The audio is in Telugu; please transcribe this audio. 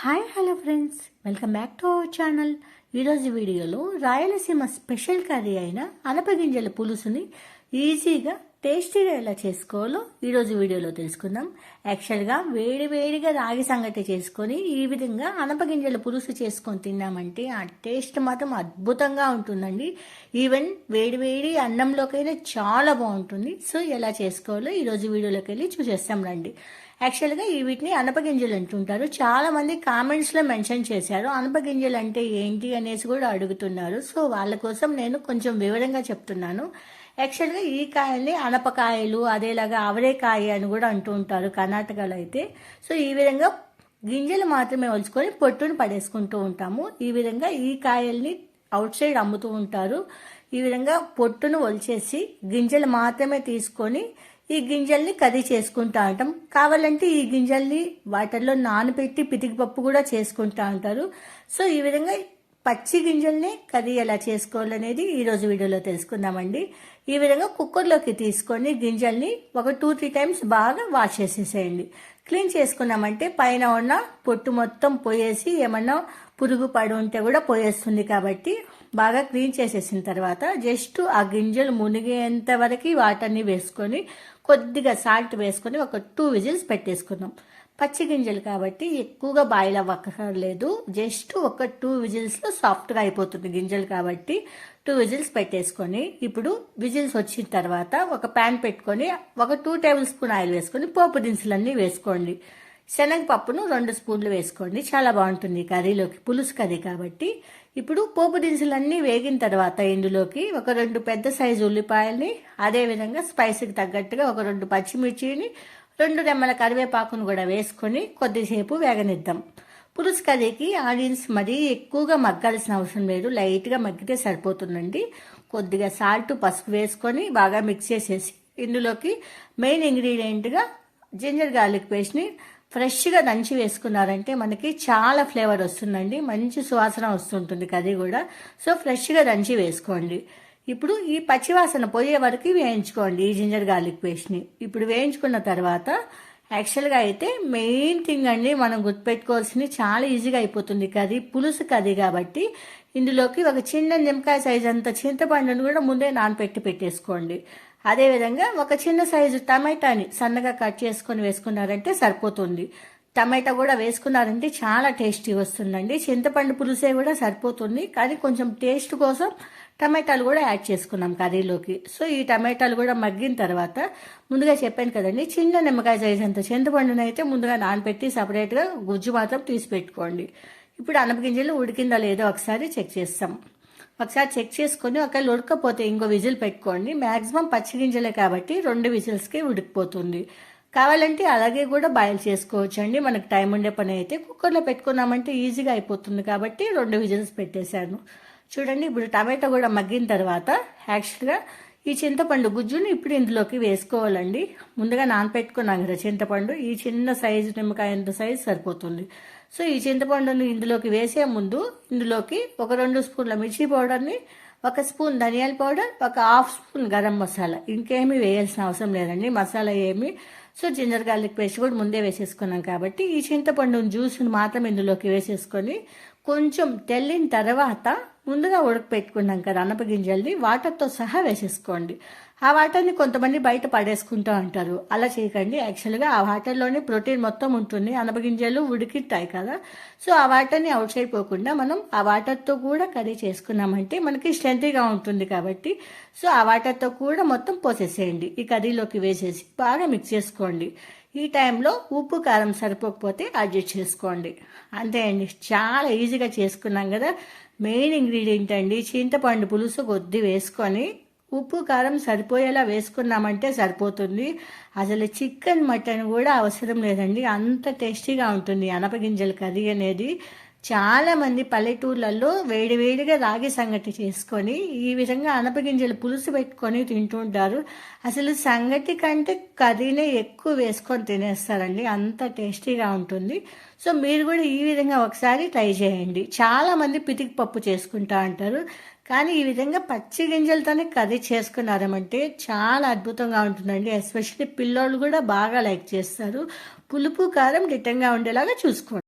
Hi hello friends. Welcome back to our channel. ఈరోజు వీడియోలో రాయలసీమ స్పెషల్ కర్రీ అయిన అనపగింజల పులుసుని ఈజీగా టేస్టీగా ఎలా చేసుకోవాలో ఈరోజు వీడియోలో తెలుసుకుందాం. యాక్చువల్గా వేడి వేడిగా రాగి సంగటి చేసుకొని ఈ విధంగా అనపగింజల పులుసు చేసుకొని తిన్నామంటే ఆ టేస్ట్ మాత్రం అద్భుతంగా ఉంటుందండి. ఈవెన్ వేడి వేడి అన్నంలోకైనా చాలా బాగుంటుంది. సో ఎలా చేసుకోవాలో ఈరోజు వీడియోలోకి వెళ్ళి చూసేస్తాం రండి. యాక్చువల్గా వీటిని అనపగింజలు అంటుంటారు. చాలామంది కామెంట్స్లో మెన్షన్ చేశారు. అనపగింజలు అంటే ఏంటి అనేసి కూడా అడుగుతున్నారు. సో వాళ్ళ కోసం నేను కొంచెం వివరంగా చెప్తున్నాను. యాక్చువల్గా ఈ కాయల్ని అనపకాయలు అదేలాగా అవరేకాయ అని కూడా అంటూ ఉంటారు కర్ణాటకలో అయితే. సో ఈ విధంగా గింజలు మాత్రమే ఒలుచుకొని పొట్టును పడేసుకుంటూ ఉంటాము. ఈ విధంగా ఈ కాయల్ని అవుట్ సైడ్ అమ్ముతూ ఉంటారు. ఈ విధంగా పొట్టును ఒలిచేసి గింజలు మాత్రమే తీసుకొని ఈ గింజల్ని కర్రీ చేసుకుంటా ఉంటాం కావాలంటే ఈ గింజల్ని వాటర్లో నానబెట్టి పితికి పప్పు కూడా చేసుకుంటా ఉంటారు సో ఈ విధంగా పచ్చి గింజల్ని కర్రీ ఎలా చేసుకోవాలనేది ఈరోజు వీడియోలో తెలుసుకుందామండి. ఈ విధంగా కుక్కర్లోకి తీసుకొని గింజల్ని ఒక టూ త్రీ టైమ్స్ బాగా వాష్ చేసేసేయండి. క్లీన్ చేసుకున్నామంటే పైన ఉన్న పొట్టు మొత్తం పోయేసి ఏమన్నా పురుగు పడి ఉంటే కూడా పోయేస్తుంది కాబట్టి బాగా క్లీన్ చేసేసిన తర్వాత జస్ట్ ఆ గింజలు మునిగేంత వరకు వాటర్ని వేసుకొని కొద్దిగా సాల్ట్ వేసుకొని ఒక టూ విజిల్స్ పెట్టేసుకున్నాం. పచ్చి గింజలు కాబట్టి ఎక్కువగా బాయిల్ అవ్వక్కర్లేదు. జస్ట్ ఒక టూ విజిల్స్లో సాఫ్ట్గా అయిపోతుంది గింజలు కాబట్టి టూ విజిల్స్ పెట్టేసుకొని ఇప్పుడు విజిల్స్ వచ్చిన తర్వాత ఒక ప్యాన్ పెట్టుకొని ఒక టూ టేబుల్ స్పూన్ ఆయిల్ వేసుకొని పోపు దినుసులన్నీ వేసుకోండి. శనగపప్పును రెండు స్పూన్లు వేసుకోండి. చాలా బాగుంటుంది కర్రీలోకి. పులుసు కర్రీ కాబట్టి. ఇప్పుడు పోపు దినుసులన్నీ వేగిన తర్వాత ఇందులోకి ఒక రెండు పెద్ద సైజు ఉల్లిపాయల్ని అదేవిధంగా స్పైసీకి తగ్గట్టుగా ఒక రెండు పచ్చిమిర్చిని రెండు రెమ్మల కరివేపాకును కూడా వేసుకొని కొద్దిసేపు వేగనిద్దాం. పులుసు కర్రీకి ఆనియన్స్ మరీ ఎక్కువగా మగ్గాల్సిన అవసరం లేదు. లైట్గా మగ్గితే సరిపోతుందండి. కొద్దిగా సాల్ట్ పసుపు వేసుకొని బాగా మిక్స్ చేసేసి ఇందులోకి మెయిన్ ఇంగ్రీడియంట్గా జింజర్ గార్లిక్ పేస్ట్ని ఫ్రెష్గా దంచి వేసుకున్నారంటే మనకి చాలా ఫ్లేవర్ వస్తుందండి. మంచి సువాసన వస్తుంటుంది కర్రీ కూడా. సో ఫ్రెష్గా దంచి వేసుకోండి. ఇప్పుడు ఈ పచ్చివాసన పోయే వరకు వేయించుకోండి ఈ జింజర్ గార్లిక్ పేస్ట్ని. ఇప్పుడు వేయించుకున్న తర్వాత యాక్చువల్గా అయితే మెయిన్ థింగ్ అండి మనం గుర్తుపెట్టుకోవాల్సింది చాలా ఈజీగా అయిపోతుంది కర్రీ పులుసు కర్రీ కాబట్టి. ఇందులోకి ఒక చిన్న నిమ్మకాయ సైజ్ అంత చింతపండును కూడా ముందే నానపెట్టి పెట్టేసుకోండి. అదేవిధంగా ఒక చిన్న సైజు టమాటాని సన్నగా కట్ చేసుకొని వేసుకున్నారంటే సరిపోతుంది. టమాటా కూడా వేసుకున్నారంటే చాలా టేస్టీ వస్తుందండి. చింతపండు పులుసే కూడా సరిపోతుంది. కానీ కొంచెం టేస్ట్ కోసం టమాటాలు కూడా యాడ్ చేసుకున్నాం కర్రీలోకి. సో ఈ టమాటాలు కూడా మగ్గిన తర్వాత ముందుగా చెప్పాను కదండి చిన్న నిమ్మకాయ సైజ్ అంత అయితే ముందుగా నానబెట్టి సపరేట్గా గుజ్జు మాత్రం తీసి పెట్టుకోండి. ఇప్పుడు అనపగింజలు ఉడికిందా లేదో ఒకసారి చెక్ చేస్తాం. ఒకసారి చెక్ చేసుకొని ఒకవేళ ఉడకపోతే ఇంకో విజిల్ పెట్టుకోండి. మ్యాక్సిమం పచ్చి గింజలే కాబట్టి రెండు విజిల్స్కి ఉడికిపోతుంది. కావాలంటే అలాగే కూడా బాయిల్ చేసుకోవచ్చు అండి మనకు టైం ఉండే పని అయితే కుక్కర్లో పెట్టుకున్నామంటే ఈజీగా అయిపోతుంది కాబట్టి రెండు విజిల్స్ పెట్టేశాను. చూడండి ఇప్పుడు టమాటా కూడా మగ్గిన తర్వాత యాక్చువల్గా ఈ చింతపండు గుజ్జుని ఇప్పుడు ఇందులోకి వేసుకోవాలండి. ముందుగా నానపెట్టుకున్నాం కదా చింతపండు. ఈ చిన్న సైజు నిమ్మకాయ ఎంత సైజు సరిపోతుంది. సో ఈ చింతపండును ఇందులోకి వేసే ముందు ఇందులోకి ఒక రెండు స్పూన్ల మిర్చి పౌడర్ని ఒక స్పూన్ ధనియాల పౌడర్ ఒక హాఫ్ స్పూన్ గరం మసాలా. ఇంకేమీ వేయాల్సిన అవసరం లేదండి. మసాలా ఏమి? సో జింజర్ గార్లిక్ పేస్ట్ కూడా ముందే వేసేసుకున్నాం కాబట్టి ఈ చింతపండు జ్యూస్ని మాత్రం ఇందులోకి వేసేసుకొని కొంచెం తెల్లిన తర్వాత ముందుగా ఉడకపెట్టుకున్నాం కదా అనపగింజల్ని వాటర్తో సహా వేసేసుకోండి. ఆ వాటర్ని కొంతమంది బయట పడేసుకుంటూ ఉంటారు. అలా చేయకండి. యాక్చువల్గా ఆ వాటర్లోనే ప్రోటీన్ మొత్తం ఉంటుంది. అనపగింజలు ఉడికిస్తాయి కదా. సో ఆ వాటర్ని అవుట్ అయిపోకుండా మనం ఆ వాటర్తో కూడా కర్రీ చేసుకున్నామంటే మనకి స్ట్రెంత్గా ఉంటుంది కాబట్టి సో ఆ వాటర్తో కూడా మొత్తం పోసేసేయండి. ఈ కర్రీలోకి వేసేసి బాగా మిక్స్ చేసుకోండి. ఈ టైంలో ఉప్పు కారం సరిపోకపోతే అడ్జస్ట్ చేసుకోండి. అంతే అండి. చాలా ఈజీగా చేసుకున్నాం కదా. మెయిన్ ఇంగ్రీడియంట్ అండి చింతపండు పులుసు కొద్ది వేసుకొని ఉప్పు కారం సరిపోయేలా వేసుకున్నామంటే సరిపోతుంది. అసలు చికెన్ మటన్ కూడా అవసరం లేదండి. అంత టేస్టీగా ఉంటుంది అనపగింజల కర్రీ అనేది. చాలామంది పల్లెటూర్లలో వేడివేడిగా రాగి సంగటి చేసుకొని ఈ విధంగా అనపగింజలు పులుసు పెట్టుకొని తింటుంటారు అసలు సంగటి కంటే కర్రీనే ఎక్కువ వేసుకొని తినేస్తారండి. అంత టేస్టీగా ఉంటుంది. సో మీరు కూడా ఈ విధంగా ఒకసారి ట్రై చేయండి. చాలామంది పితికి పప్పు చేసుకుంటా అంటారు కానీ ఈ విధంగా పచ్చి గింజలతోనే కర్రీ చేసుకున్నారంటే చాలా అద్భుతంగా ఉంటుందండి. ఎస్పెషల్లీ పిల్లోళ్ళు కూడా బాగా లైక్ చేస్తారు. పులుపు కారం దిట్టంగా ఉండేలాగా చూసుకోండి.